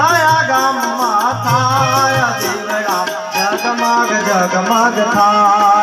થયા ગામમાં થાય જગમગ જગમગ થાય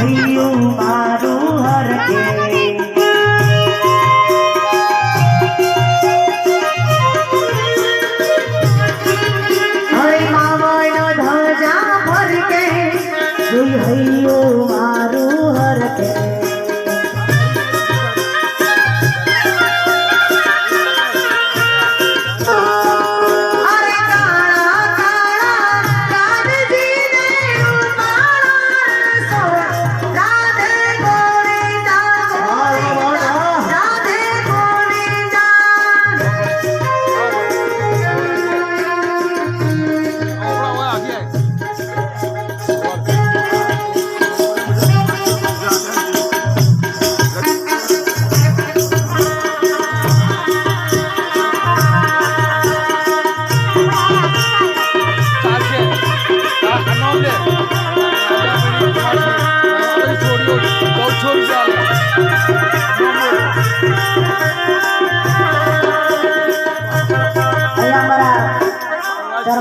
ભાઈયું મારું હરકે હરે માવાનો ધજા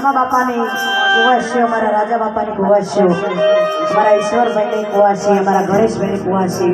ધર્મા બાપાની છે અમારા રાજા બાપાની કુવાસીઓ અમારા ઈશ્વરભાઈની કુવાસી અમારા ગણેશભાઈની કુવાસી.